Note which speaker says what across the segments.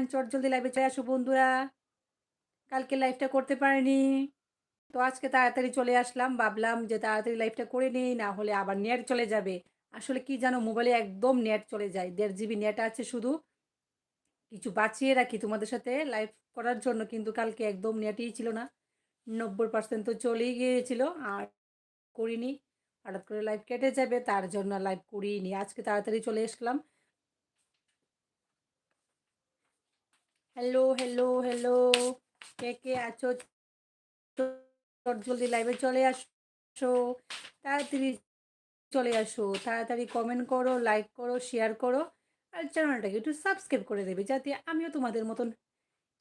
Speaker 1: Everyone চট জলদি লাইভে চলে আসো বন্ধুরা। কালকে লাইভটা করতে পারিনি। তো আজকে তাড়াতাড়ি চলে আসলাম, ভাবলাম যে তাড়াতাড়ি লাইভটা করে নিই, না হলে আবার নেট চলে যাবে। আসলে কি জানো মোবাইলে একদম নেট চলে যায়। দেড় জিবি নেট আছে শুধু। কিছু বাঁচিয়ে রাখি তোমাদের সাথে লাইভ করার জন্য, কিন্তু কালকে একদম নেটই ছিল না। নব্বই পার্সেন্ট তো চলেই গিয়েছিল, আর করিনি। হঠাৎ করে লাইভ কেটে যাবে, তার জন্য লাইভ করিনি। আজকে তাড়াতাড়ি চলে আসলাম। Hello hello hello. কে কে আছো? জলদি লাইভে চলে আসো। তাড়াতাড়ি চলে আসো। তাড়াতাড়ি কমেন্ট করো লাইক করো শেয়ার করো। আর চ্যানেলটাকে একটু সাবস্ক্রাইব করে দেবে যাতে আমিও তোমাদের মতন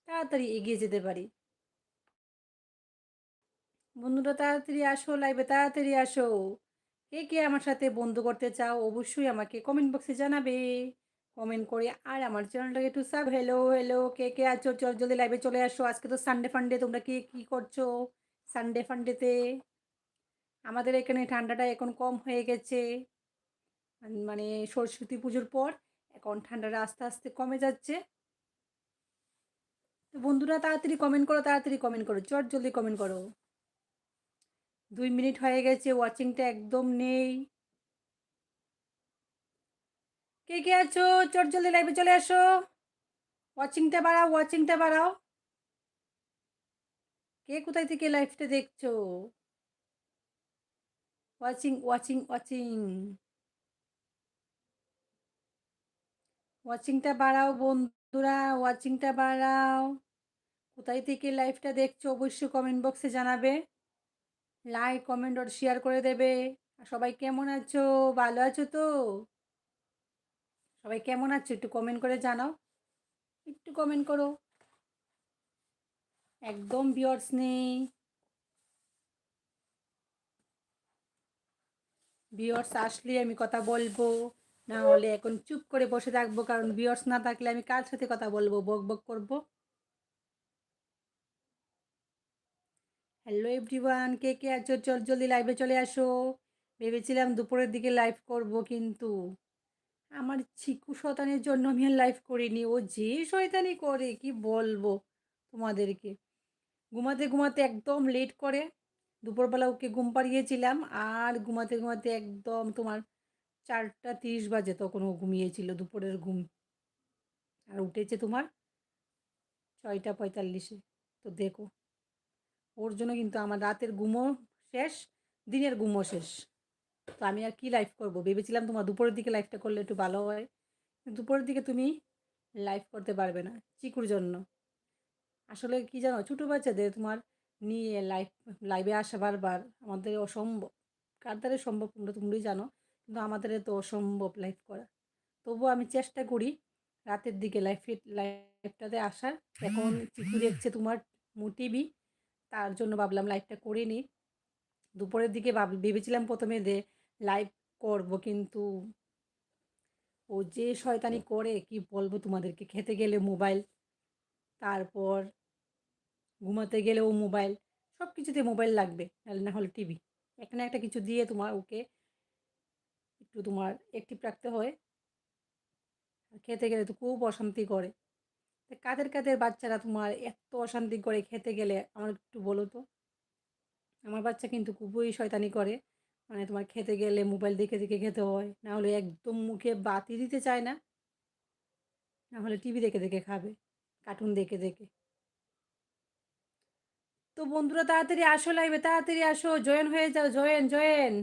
Speaker 1: তাড়াতাড়ি এগিয়ে যেতে পারি। বন্ধুরা, তাড়াতাড়ি আসো লাইভে তাড়াতাড়ি আসো। কে কে আমার সাথে বন্ধু করতে চাও, অবশ্যই আমাকে কমেন্ট বক্সে জানাবে। কমেন্ট করে। আর আমার চ্যানেলটাকে একটু সাব হ্যালো হ্যালো কে কে আছো? চল, জলদি লাইভে চলে আসো। আজকে তো সানডে ফান্ডে তোমরা কি কী করছ? সানডে ফান্ডেতে আমাদের এখানে ঠান্ডাটা এখন কম হয়ে গেছে। মানে সরস্বতী পুজোর পর এখন ঠান্ডাটা আস্তে আস্তে কমে যাচ্ছে। তো বন্ধুরা, তাড়াতাড়ি কমেন্ট করো, তাড়াতাড়ি কমেন্ট করো। চট, জলদি কমেন্ট করো। দুই মিনিট হয়ে গেছে ওয়াচিংটা একদম নেই। কে কে আছো? চট জলদি লাইভে চলে আসো ওয়াচিংটা বাড়াও ওয়াচিংটা বাড়াও। কে কোথায় থেকে লাইভটা দেখছ? ওয়াচিং ওয়াচিং ওয়াচিং ওয়াচিংটা বাড়াও বন্ধুরা ওয়াচিংটা বাড়াও। কোথায় থেকে লাইভটা দেখছ অবশ্যই কমেন্ট বক্সে জানাবে। লাইক কমেন্ট আর শেয়ার করে দেবে। সবাই কেমন আছো? ভালো আছো তো? সবাই কেমন আছো একটু কমেন্ট করে জানাও। একটু কমেন্ট করো। একদম বিয়ার্স নেই। বিয়ার্স আসলে আমি কথা বলব, না হলে এখন চুপ করে বসে থাকব, কারণ বিয়ার্স না থাকলে আমি কার সাথে কথা বলব? বক বক করব। হ্যালো এভরিওয়ান কে কে আছো? চল জলদি লাইভে চলে আসো। ভেবেছিলাম দুপুরের দিকে লাইভ করব, কিন্তু আমার চিকু শতানের জন্য আমি আর লাইভ করিনি। ও যে শয়তানি করে, কি বলব তোমাদেরকে? ঘুমাতে ঘুমাতে একদম লেট করে। দুপুরবেলা ওকে ঘুম পাড়িয়েছিলাম আর ঘুমাতে ঘুমাতে একদম তোমার চারটা তিরিশ বাজে তখন ও ঘুমিয়েছিল, দুপুরের ঘুম। আর উঠেছে তোমার ছয়টা পঁয়তাল্লিশে। তো দেখো, ওর জন্য কিন্তু আমার রাতের ঘুমও শেষ, দিনের ঘুমও শেষ। তো আমি আর কি লাইভ করব? ভেবেছিলাম তোমার দুপুরের দিকে লাইভটা করলে একটু ভালো হয়। দুপুরের দিকে তুমি লাইভ করতে পারবে না, চিকুর জন্য। আসলে কি জানো, ছোটো বাচ্চাদের তোমার নিয়ে লাইভ লাইভে আসা বারবার আমাদের অসম্ভব। কার দ্বারা সম্ভব তোমরা তোমরাই জানো, কিন্তু আমাদের তো অসম্ভব লাইভ করা। তবুও আমি চেষ্টা করি রাতের দিকে লাইফ লাইফটাতে আসার। এখন চিকু দেখছে তোমার টিভি তার জন্য ভাবলাম লাইভটা করে নিই। দুপুরের দিকে ভাব, ভেবেছিলাম প্রথমে যে লাইভ করব কিন্তু ও যে শয়তানি করে কি বলব তোমাদেরকে? খেতে গেলে মোবাইল তারপর ঘুমাতে গেলেও মোবাইল সব কিছুতে মোবাইল লাগবে নাহলে না হলে টিভি এখানে একটা কিছু দিয়ে তোমার ওকে একটু তোমার অ্যাক্টিভ রাখতে হয়। খেতে গেলে তো খুব অশান্তি করে। কাদের কাদের বাচ্চারা তোমার এত অশান্তি করে খেতে গেলে? আমার একটু বলো তো। আমার বাচ্চা কিন্তু খুবই শয়তানি করে। মানে তোমার খেতে গেলে মোবাইল দেখে দেখে খেতে হয়। না হলে একদম মুখে বাতি দিতে চায় না। না হলে টিভি দেখে দেখে খাবে কার্টুন দেখে দেখে। তো বন্ধুরা, তাড়াতাড়ি আসো লাইভে তাড়াতাড়ি আসো। জয়েন হয়ে যাও জয়েন জয়েন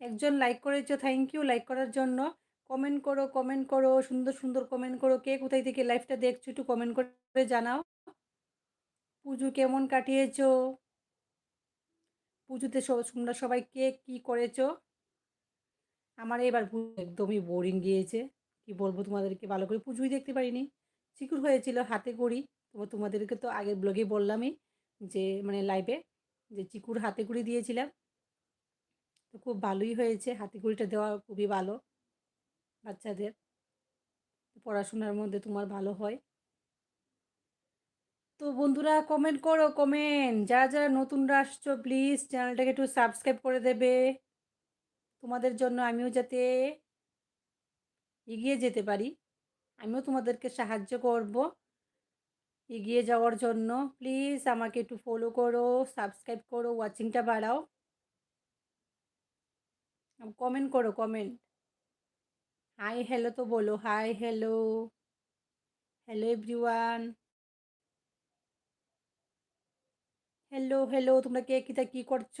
Speaker 1: একজন লাইক করেছ থ্যাংক ইউ লাইক করার জন্য। কমেন্ট করো কমেন্ট করো, সুন্দর সুন্দর কমেন্ট করো। কে কোথায় থেকে লাইভটা দেখছ একটু কমেন্ট করে জানাও। পুজো কেমন কাটিয়েছো? পুজোতে তোমরা সবাই কে কি করেছ? আমার এবার একদমই বোরিং গিয়েছে। কি বলব তোমাদেরকে? ভালো করে পুজোই দেখতে পারিনি। চিকুর হয়েছিল, হাতে করি। তো তোমাদেরকে তো আগের ব্লগে বললামই যে মানে লাইভে যে চিকুর হাতে কুড়ি দিয়েছিলাম। তো খুব ভালোই হয়েছে। হাতে কুড়িটা দেওয়া খুবই ভালো বাচ্চাদের। পড়াশোনার মধ্যে তোমার ভালো হয়। তো বন্ধুরা কমেন্ট করো কমেন্ট যারা যারা নতুনরা আসছো প্লিজ চ্যানেলটাকে একটু সাবস্ক্রাইব করে দেবে। তোমাদের জন্য আমিও যাতে এগিয়ে যেতে পারি, আমিও তোমাদেরকে সাহায্য করব এগিয়ে যাওয়ার জন্য। প্লিজ আমাকে একটু ফলো করো সাবস্ক্রাইব করো ওয়াচিংটা বাড়াও। কমেন্ট করো কমেন্ট হাই হ্যালো তো বলো। Hi hello hello everyone hello hello তোমরা কে, কিতা, কী করছ?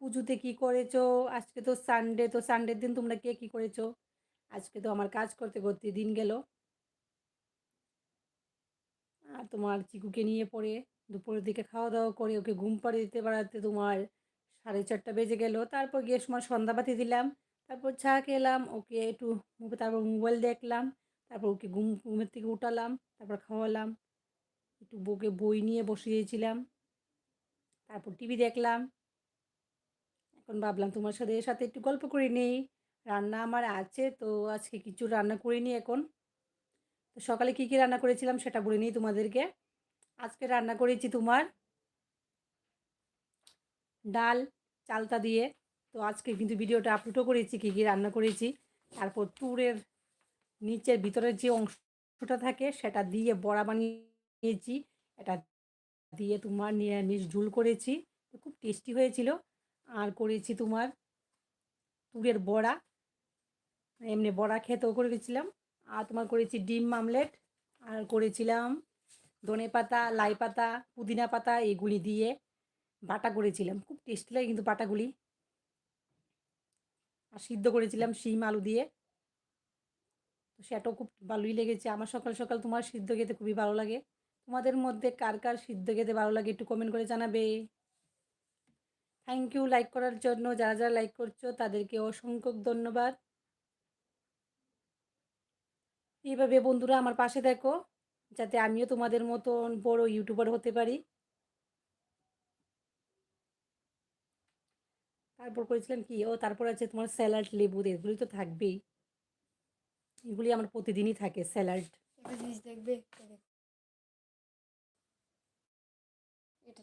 Speaker 1: পুজোতে কি করেছ? আজকে তো সানডে তো সানডের দিন তোমরা কে, কী করেছ? আজকে তো আমার কাজ করতে করতে দিন গেল। আর তোমার চিকুকে নিয়ে পড়ে, দুপুরের দিকে খাওয়া দাওয়া করে, ওকে ঘুম পাড়ে দিতে পারাতে তোমার সাড়ে চারটা বেজে গেল। তারপর গিয়ে সময় সন্ধ্যাবাতি দিলাম। তারপর চা খেলাম, ওকে একটু, তারপর মোবাইল দেখলাম, তারপর ওকে ঘুম, ঘুমের থেকে উঠালাম, তারপর খাওয়ালাম। একটু বউকে বই নিয়ে বসিয়েছিলাম। তারপর টিভি দেখলাম। এখন ভাবলাম তোমার সাথে এর সাথে একটু গল্প করে নেই। রান্না আমার আছে, তো আজকে কিছু রান্না করে নিই এখন। তো সকালে কী কী রান্না করেছিলাম সেটা বলে নিই তোমাদেরকে। আজকে রান্না করেছি তোমার ডাল, চালতা দিয়ে। তো আজকে কিন্তু ভিডিওটা আপলোডও করেছি, কী কী রান্না করেছি। তারপর তুরের নিচের ভিতরের যে অংশটা থাকে সেটা দিয়ে বড়া বানিয়েছি এটা দিয়ে তোমার নিরামিষ ঝুল করেছি। খুব টেস্টি হয়েছিল। আর করেছি তোমার তুরের বড়া। এমনি বড়া খেতেও করে গেছিলাম আর তোমার করেছি ডিম মামলেট আর করেছিলাম ধনে পাতা, লাই পাতা, পুদিনা পাতা এগুলি দিয়ে বাটা করেছিলাম। খুব টেস্টি লাগে কিন্তু বাটাগুলি। আর সিদ্ধ করেছিলাম শিম আলু দিয়ে। তো সেটাও খুব ভালোই লেগেছে। আমার সকাল সকাল তোমার সিদ্ধ খেতে খুবই ভালো লাগে। তোমাদের মধ্যে কার কার সিদ্ধ খেতে ভালো লাগে একটু কমেন্ট করে জানাবে। থ্যাংক ইউ লাইক করার জন্য, যারা যারা লাইক করছ তাদেরকে অসংখ্য ধন্যবাদ। এইভাবে বন্ধুরা আমার পাশে দেখো, যাতে আমিও তোমাদের মতন বড় ইউটিউবার হতে পারি। তারপর করেছিলাম কি, ও তারপর আছে তোমার স্যালাড লেবু এগুলি তো থাকবেই। এগুলি আমার প্রতিদিনই থাকে স্যালাড
Speaker 2: জিনিস দেখবে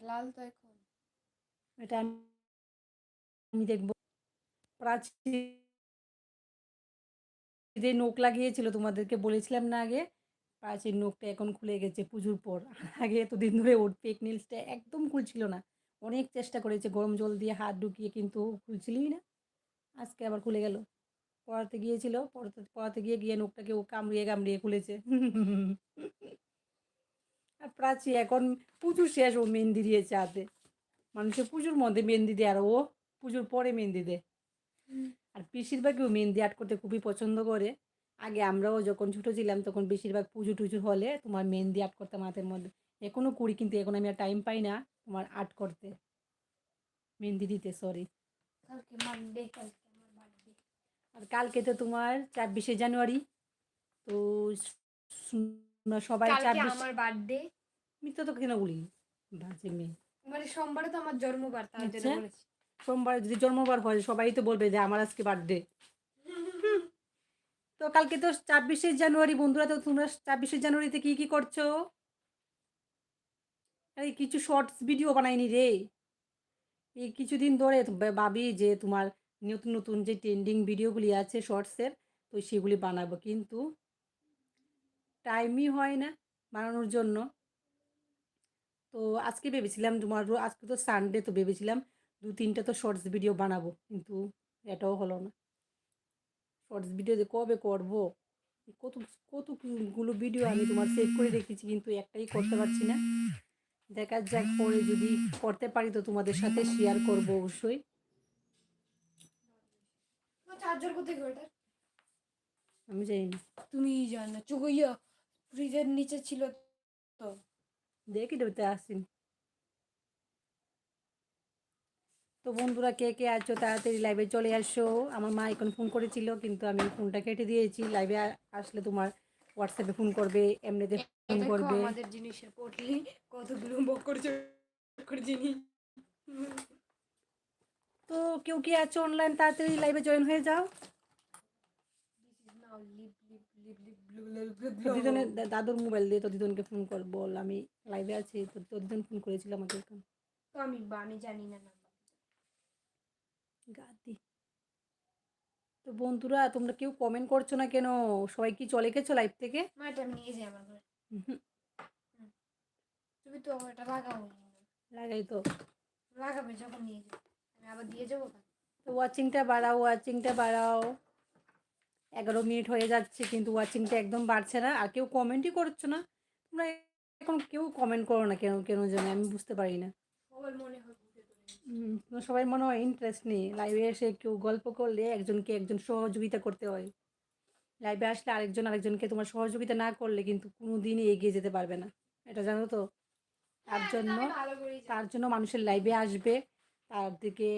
Speaker 2: লাল তো এখন।
Speaker 1: এটা আমি দেখব। প্রাচী যে নোক লাগিয়েছিল, তোমাদেরকে বলেছিলাম না আগে? প্রাচীর নোকটা এখন খুলে গেছে পুজোর পর। আগে এতদিন ধরে ওর পেক একদম খুলছিল না। অনেক চেষ্টা করেছে গরম জল দিয়ে হাত ঢুকিয়ে, কিন্তু খুলছিলই না। আজকে আবার খুলে গেল। পড়াতে গিয়েছিল, পড়াতে পড়াতে গিয়ে গিয়ে নোকটাকে ও কামড়িয়ে কামড়িয়ে খুলেছে। আর প্রাচী এখন পুজো শেষ ও মেহেন্দি দিয়েছে হাতে। মানুষের পুজোর মধ্যে মেহেন্দি দেয় আর ও পুজোর পরে মেহেন্দি দেয়। আর বেশিরভাগই ও মেহেন্দি আর্ট করতে খুবই পছন্দ করে। আগে আমরাও যখন ছোটো ছিলাম তখন বেশিরভাগ পুজো টুজো হলে তোমার মেহেন্দি আর্ট করতাম হাতের মধ্যে। এখনও করি কিন্তু এখন আমি আর টাইম পাই না তোমার আর্ট করতে। মেহেন্দি দিতে সরি আর কালকে তো তোমার ছাব্বিশে জানুয়ারি তো সবাই
Speaker 2: কালকে আমার বার্থডে
Speaker 1: মিথ্যা তো কেন বলি? বাজে মেয়ে।
Speaker 2: মানে সোমবারে তো আমার জন্মবার তার জন্য
Speaker 1: আচ্ছা।
Speaker 2: বলেছি।
Speaker 1: সোমবার যদি জন্মবার হয় সবাই তো বলবে যে আমার আজকে বার্থডে তো কালকে তো ছাব্বিশে জানুয়ারি বন্ধুরা তো তোমরা ছাব্বিশে জানুয়ারিতে কি কি করছ? আরে কিছু শর্টস ভিডিও বানাইনি রে। এই কিছুদিন ধরে তো ভা- ভাবি যে তোমার নতুন নতুন যে ট্রেন্ডিং ভিডিওগুলি আছে শর্টসের তো সেগুলি বানাবো। কিন্তু টাইমই হয় না বানানোর জন্য। তো আজকে ভেবেছিলাম তোমার আজকে তো সানডে তো ভেবেছিলাম দু তিনটা তো শর্টস ভিডিও বানাবো কিন্তু এটাও হলো না। শর্টস ভিডিও যে কবে করব? কত কতগুলো ভিডিও আমি তোমার সেভ করে রেখেছি কিন্তু একটাই করতে পারছি না। দেখা যাক পরে যদি করতে পারি তো তোমাদের সাথে শেয়ার করব অবশ্যই।
Speaker 2: চার্জার কোথায়
Speaker 1: আমি জানি না।
Speaker 2: তুমি জানো চুকুইয়া। ফ্রিজের নিচে ছিল তো।
Speaker 1: দেখি দেবতে আসিন তো বন্ধুরা কে কে আছো তাড়াতাড়ি লাইভে চলে আসো আমার মা এখন ফোন করেছিল কিন্তু আমি ফোনটা কেটে দিয়েছি। লাইভে আসলে তোমার হোয়াটসঅ্যাপে ফোন করবে এমনিতে ফোন করবে।
Speaker 2: আমাদের জিনিসের পটলি কতগুলো বকর করে জিনিস।
Speaker 1: তো কেউ কি আছো অনলাইন তাড়াতাড়ি লাইভে জয়েন হয়ে যাও। তো দিদনের দা- দাদুর মোবাইল দিয়ে তো দিদনকে ফোন কর বল আমি লাইভে আছি তো তো দিদন ফোন করেছিল আমাকে
Speaker 2: তো আমি বা- আমি জানি না
Speaker 1: গাদি। তো বন্ধুরা তোমরা কেউ কমেন্ট করছ না কেন? সবাই কি চলে গেছো লাইভ থেকে?
Speaker 2: এটা নিয়ে যাই আমার ঘরে।
Speaker 1: উহুম।
Speaker 2: তো এটা লাগাবো
Speaker 1: লাগাই তো।
Speaker 2: লাগাবে যখন নিয়ে যাব। আমি আবার দিয়ে যাব
Speaker 1: তো ওয়াচিংটা বাড়াও ওয়াচিংটা বাড়াও। এগারো মিনিট হয়ে যাচ্ছে কিন্তু ওয়াচিংটা একদম বাড়ছে না। আর কেউ কমেন্টই করছ না। তোমরা এখন কেউ কমেন্ট করো না কেন কেন জানি আমি বুঝতে পারি না।
Speaker 2: হয়
Speaker 1: সবাই মনে হয় ইন্টারেস্ট নেই। লাইভে এসে কেউ গল্প করলে একজনকে একজন সহযোগিতা করতে হয়। লাইভে আসলে আরেকজন আরেকজনকে তোমার সহযোগিতা না করলে কিন্তু কোনো দিনই এগিয়ে যেতে পারবে না। এটা জানো তো? তার জন্য
Speaker 2: আমি ভালো করেই জানি।
Speaker 1: তার জন্য মানুষের লাইভে আসবে। তার দিকে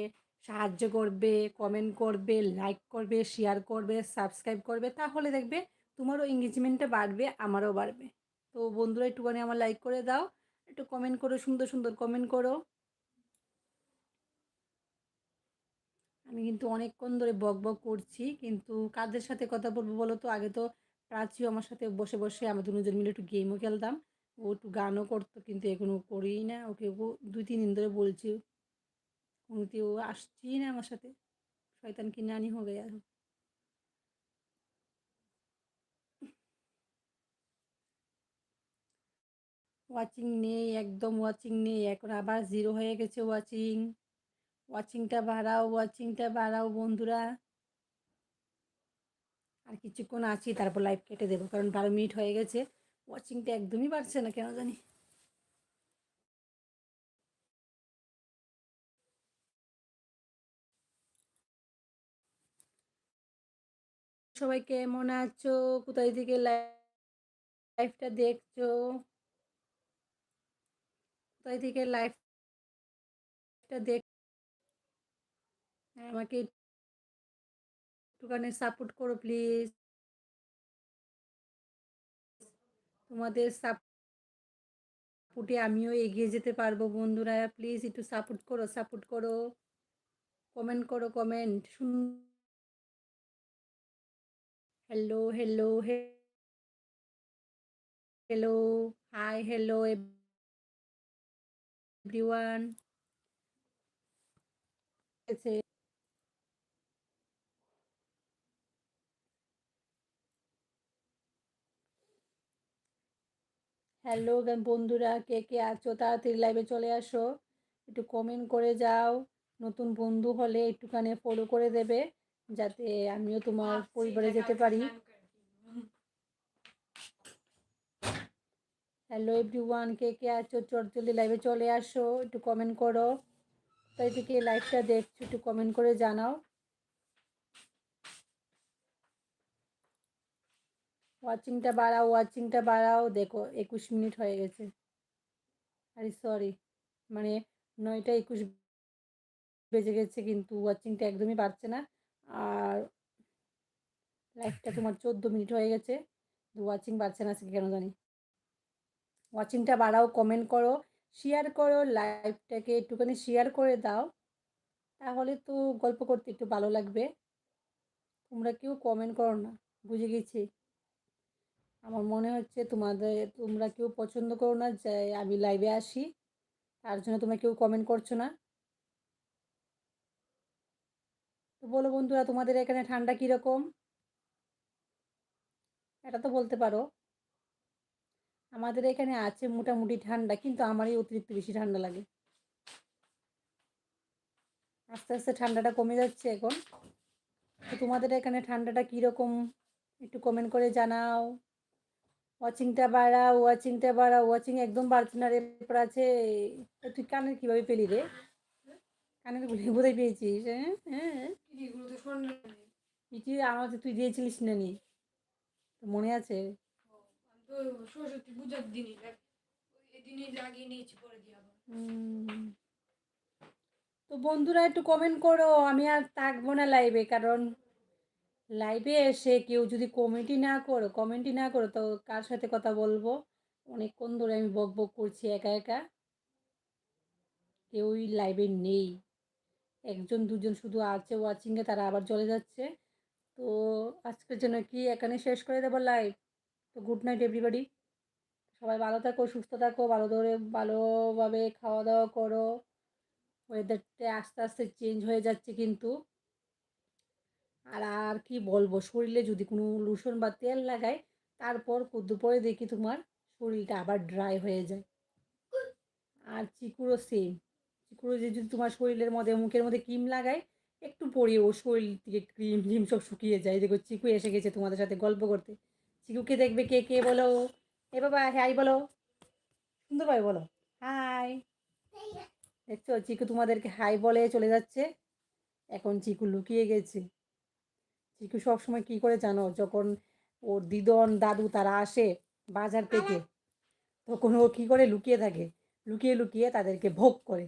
Speaker 1: সাহায্য করবে কমেন্ট করবে লাইক করবে শেয়ার করবে সাবস্ক্রাইব করবে, তাহলে দেখবে তোমারও এঙ্গেজমেন্টটা বাড়বে, আমারও বাড়বে। তো বন্ধুরা, একটুখানি আমার লাইক করে দাও, একটু কমেন্ট করো, সুন্দর সুন্দর কমেন্ট করো। আমি কিন্তু অনেকক্ষণ ধরে বক বক করছি, কিন্তু কাদের সাথে কথা বলব বলো তো? আগে তো প্রাচীও আমার সাথে বসে বসে আমরা দুজন মিলে একটু গেমও খেলতাম। ও একটু গানও করতো, কিন্তু এখনও করিই না। ওকে দুই, তিন দিন ধরে বলছি। কোনোতে ও আসছেই না আমার সাথে। শয়তান কি নানি হয়ে গেছে ওয়াচিং নেই, একদম ওয়াচিং নেই। এখন আবার জিরো হয়ে গেছে ওয়াচিং ওয়াচিংটা বাড়াও ওয়াচিংটা বাড়াও বন্ধুরা। আর কিছুক্ষণ আছি, তারপর লাইভ কেটে দেবো। কারণ বারো মিনিট হয়ে গেছে। ওয়াচিংটা একদমই বাড়ছে না, কেন জানি। সবাই কেমন আছো? কোথায় থেকে লাইফটা দেখছ? কোথায় থেকে লাইভটা দেখ আমাকে একটুখানি সাপোর্ট করো প্লিজ তোমাদের সাপোর্টে আমিও এগিয়ে যেতে পারব বন্ধুরা। প্লিজ একটু সাপোর্ট করো সাপোর্ট করো। কমেন্ট করো কমেন্ট শুন hello hello hello hi hello everyone hello বন্ধুরা। কে কে আছো? তাড়াতাড়ি লাইভে চলে আসো। একটু কমেন্ট করে যাও। নতুন বন্ধু হলে একটুখানি ফলো করে দেবে। যাতে আমিও তোমার পরিবারে যেতে পারি।
Speaker 2: হ্যালো দিব।
Speaker 1: হ্যালো কে কে আছো? চট জলদি লাইভে চলে আসো একটু কমেন্ট করো। তাই থেকে লাইভটা দেখছ একটু কমেন্ট করে জানাও। ওয়াচিংটা বাড়াও ওয়াচিংটা বাড়াও। দেখো একুশ মিনিট হয়ে গেছে। আরে সরি মানে নয়টা একুশ বেজে গেছে কিন্তু ওয়াচিংটা একদমই বাড়ছে না। আর লাইভটা তোমার চোদ্দ মিনিট হয়ে গেছে। ওয়াচিং বাড়ছে না কেন জানি? ওয়াচিংটা বাড়াও কমেন্ট করো শেয়ার করো লাইভটাকে একটুখানি শেয়ার করে দাও। তাহলে তো গল্প করতে একটু ভালো লাগবে। তোমরা কেউ কমেন্ট করো না, বুঝে গেছি। আমার মনে হচ্ছে তোমাদের, তোমরা কেউ পছন্দ করো না যে আমি লাইভে আসি, তার জন্য তোমরা কেউ কমেন্ট করছ না তো বলো বন্ধুরা, তোমাদের এখানে ঠান্ডা কীরকম? এটা তো বলতে পারো। আমাদের এখানে আছে মোটামুটি ঠান্ডা, কিন্তু আমারই অতিরিক্ত বেশি ঠান্ডা লাগে। আস্তে আস্তে ঠান্ডাটা কমে যাচ্ছে এখন। তো তোমাদের এখানে ঠান্ডাটা কীরকম? একটু কমেন্ট করে জানাও। ওয়াচিংটা বাড়াও ওয়াচিংটা বাড়াও ওয়াচিং একদম বাড়ছে না রে আছে তুই কানের কীভাবে পেলি রে? কানের গুলি কোথায় পেয়েছিস হ্যাঁ? হ্যাঁ?
Speaker 2: তো নেই।
Speaker 1: ইটি আমাকে তুই দিয়েছিলিস না নি মনে আছে?
Speaker 2: তো সরস্বতী পূজার দিনই দিনই লাগিয়ে নিয়েছি পরে দিয়ে আবার।
Speaker 1: তো বন্ধুরা একটু কমেন্ট করো আমি আর থাকব না লাইভে কারণ লাইভে এসে কেউ যদি কমেন্টই না করো কমেন্টই না করো তো কার সাথে কথা বলব? অনেকক্ষণ ধরে আমি বক বক করছি একা একা। কেউই লাইভে নেই। একজন দুজন শুধু আছে ওয়াচিংয়ে তারা আবার চলে যাচ্ছে। তো আজকের জন্য কি এখানে শেষ করে দেবো লাইভ তো গুড নাইট এভরিবডি সবাই ভালো থাকো, সুস্থ থাকো, ভালো ধরে, ভালোভাবে খাওয়া দাওয়া করো। ওয়েদারটা আস্তে আস্তে চেঞ্জ হয়ে যাচ্ছে কিন্তু। আর আর কি বলব, শরীরে যদি কোনো লোশন বা তেল লাগায় তারপর কুদ্দু দেখি তোমার শরীরটা আবার ড্রাই হয়ে যায়। আর চিকুরও সেম চিকুরও যে যদি তোমার শরীরের মধ্যে, মুখের মধ্যে ক্রিম লাগায়, একটু পরে ও শরীর থেকে ক্রিম টিম সব শুকিয়ে যায়। দেখো চিকু এসে গেছে তোমাদের সাথে গল্প করতে। চিকুকে দেখবে কে কে বলো? এ বাবা, হাই বলো। সুন্দর ভাই বলো। হাই। দেখছ, চিকু তোমাদেরকে হাই বলে চলে যাচ্ছে। এখন চিকু লুকিয়ে গেছে। চিকু সবসময় কি করে জানো? যখন ওর দিদন, দাদু তারা আসে বাজার থেকে, তখন ও কী করে লুকিয়ে থাকে? লুকিয়ে লুকিয়ে তাদেরকে ভোগ করে।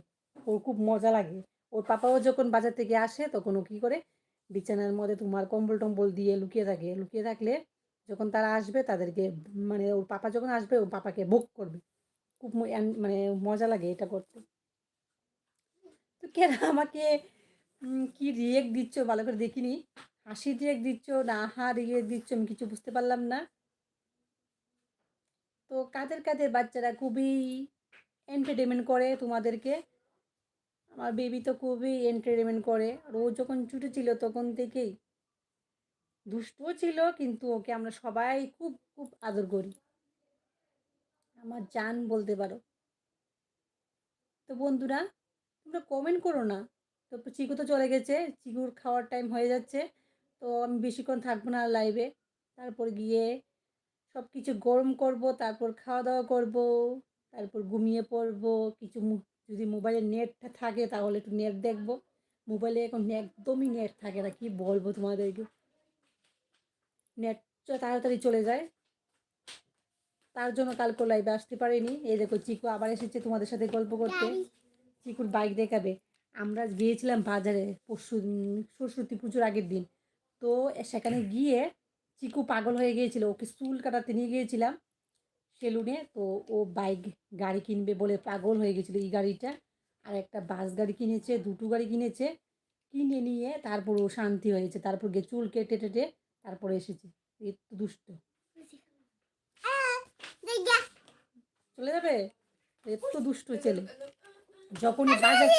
Speaker 1: ওর খুব মজা লাগে। ওর পাপাও যখন বাজার থেকে আসে, তখন ও কী করে? বিছানার মধ্যে তোমার কম্বল টম্বল দিয়ে লুকিয়ে থাকে। লুকিয়ে থাকলে যখন তারা আসবে, তাদেরকে মানে ওর পাপা যখন আসবে, ওর পাপাকে ভোগ করবে। খুব মানে মজা লাগে এটা করতে। তো কেন আমাকে কি রিয়েক্ট দিচ্ছ? ভালো করে দেখিনি। হাসি রিয়েক্ট দিচ্ছ, না হা রিয়েক্ট দিচ্ছ, আমি কিছু বুঝতে পারলাম না। তো কাদের কাদের বাচ্চারা খুবই এন্টারটেনমেন্ট করে তোমাদেরকে। আমার বেবি তো খুবই এন্টারটেনমেন্ট করে। আর ও যখন ছোটো ছিল তখন থেকেই দুষ্টও ছিল, কিন্তু ওকে আমরা সবাই খুব খুব আদর করি। আমার জান বলতে পারো। তো বন্ধুরা, তোমরা কমেন্ট করো না। তো চিকু তো চলে গেছে, চিকুর খাওয়ার টাইম হয়ে যাচ্ছে। তো আমি বেশিক্ষণ থাকব না লাইভে তারপর গিয়ে সব কিছু গরম করব, তারপর খাওয়া দাওয়া করব, তারপর ঘুমিয়ে পড়ব, কিছু মু- যদি মোবাইলে নেটটা থাকে তাহলে একটু নেট দেখব। মোবাইলে এখন একদমই নেট থাকে না কি বলব তোমাদেরকে? নেট তাড়াতাড়ি চলে যায়। তার জন্য কালকে লাইভে আসতে পারিনি। এই দেখো চিকু আবার এসেছে তোমাদের সাথে গল্প করতে। চিকুর বাইক দেখাবে। আমরা গিয়েছিলাম বাজারে পরশু সরস্বতী পুজোর আগের দিন। তো সেখানে গিয়ে চিকু পাগল হয়ে গিয়েছিল। ওকে চুল কাটাতে নিয়ে গিয়েছিলাম। সেলুনে তো ও বাইক গাড়ি কিনবে বলে পাগল হয়ে গেছিল এই গাড়িটা। আর একটা বাস গাড়ি কিনেছে দুটো গাড়ি কিনেছে কিনে নিয়ে তারপর ও শান্তি হয়েছে। তারপর গিয়ে চুল কেটে টেটে তারপরে এসেছে। একটু দুষ্ট। চলে যাবে? একটু দুষ্ট ছেলে। যখনই বাজার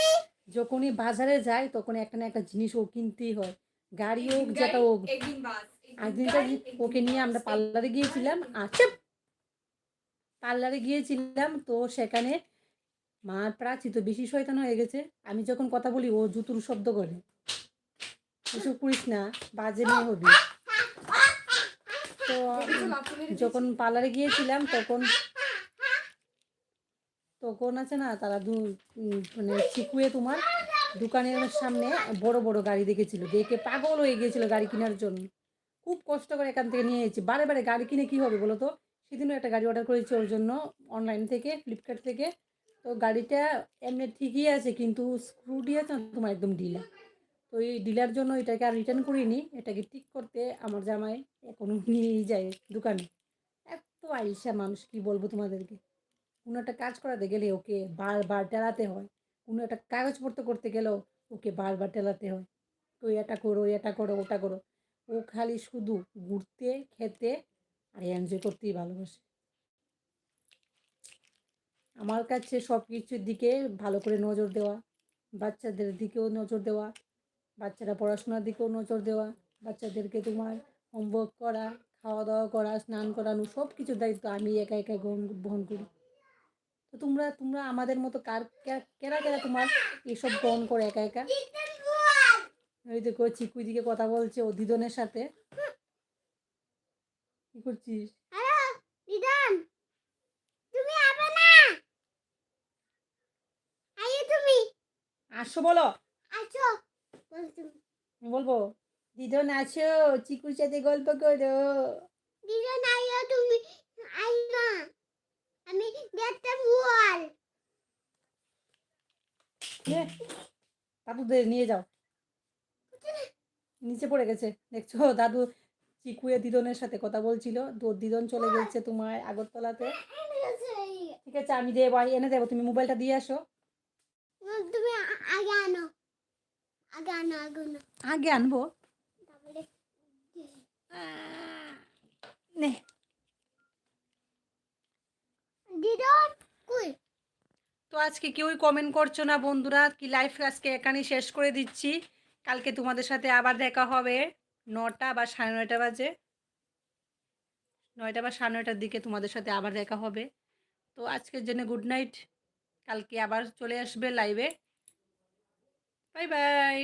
Speaker 1: যখনই বাজারে যায় তখন একটা না একটা জিনিস ও কিনতেই হয়। গাড়ি হোক যেটা হোক। একদিনটা ওকে নিয়ে আমরা পার্লারে গিয়েছিলাম আচ্ছা পার্লারে গিয়েছিলাম, তো সেখানে মার প্রাচী তো বেশি শয়তান হয়ে গেছে। আমি যখন কথা বলি, ও জুতুর শব্দ করে। এসব করিস না, বাজে মেয়ে হবি। তো যখন পার্লারে গিয়েছিলাম, তখন তখন আছে না, তারা দু মানে চিকুয়ে তোমার দোকানের সামনে বড় বড় গাড়ি দেখেছিল। দেখে পাগল হয়ে গিয়েছিল গাড়ি কেনার জন্য। খুব কষ্ট করে এখান থেকে নিয়ে এসেছি। বারে বারে গাড়ি কিনে কী হবে বলো তো? সেদিনও একটা গাড়ি অর্ডার করেছি ওর জন্য অনলাইন থেকে ফ্লিপকার্ট থেকে। তো গাড়িটা এমনি ঠিকই আছে, কিন্তু স্ক্রু দিয়ে তো তোমার একদম ঢিলা তো এই ডিলার জন্য এটাকে আর রিটার্ন করিনি, এটাকে ঠিক করতে আমার জামাই এখনও নিয়েই যায় দোকানে। এত আইসা মানুষ, কি বলব তোমাদেরকে? কোনো একটা কাজ করাতে গেলে ওকে বারবার টেলাতে হয়। কোনো একটা কাগজপত্র করতে গেলেও ওকে বারবার টেলাতে হয়। তো এটা করো এটা করো, ওটা করো। ও খালি শুধু ঘুরতে, খেতে আর এনজয় করতেই ভালোবাসি। আমার কাছে সব কিছুর দিকে ভালো করে নজর দেওয়া, বাচ্চাদের দিকেও নজর দেওয়া, বাচ্চারা পড়াশোনার দিকেও নজর দেওয়া, বাচ্চাদেরকে তোমার হোমওয়ার্ক করা খাওয়া দাওয়া করা, স্নান করানো সব কিছুর দায়িত্ব আমি একা একা গ্রহণ, বহন করি। তো তোমরা তোমরা আমাদের মতো কার কেরা কেরা তোমার এসব গ্রহণ করে একা একা? ওই দেখো চিকুই দিকে কথা বলছে, ও দিদনের সাথে। কি করছিস?
Speaker 3: রিদান তুমি আবে না? আইয়ে তুমি।
Speaker 1: আসো বলো।
Speaker 3: তুমি।
Speaker 1: বলব দিদন আসো চিকুর সাথে গল্প করো।
Speaker 3: রিদান আইয়ে তুমি। আই না আমি দেখতে বল
Speaker 1: দাদুদের নিয়ে যাও। নিচে পড়ে গেছে দেখছ? দাদু চিকুয়ে দিদনের সাথে কথা বলছিল। তো দিদন চলে গেছে তোমার আগরতলাতে। ঠিক আছে আমি দেবো আমি এনে দেবো তুমি মোবাইলটা দিয়ে আসো।
Speaker 3: তুমি আগে আনো। আগে আনো আগে আনো।
Speaker 1: আগে আনব। নে।
Speaker 3: দিদন কই?
Speaker 1: তো আজকে কেউই কমেন্ট করছ না বন্ধুরা কি লাইফ আজকে এখানেই শেষ করে দিচ্ছি। কালকে তোমাদের সাথে আবার দেখা হবে। নটা বা সাড়ে নয়টা বাজে। নয়টা বা সাড়ে নয়টার দিকে তোমাদের সাথে আবার দেখা হবে। তো আজকের জন্য গুড নাইট কালকে আবার চলে আসবে লাইভে বাই বাই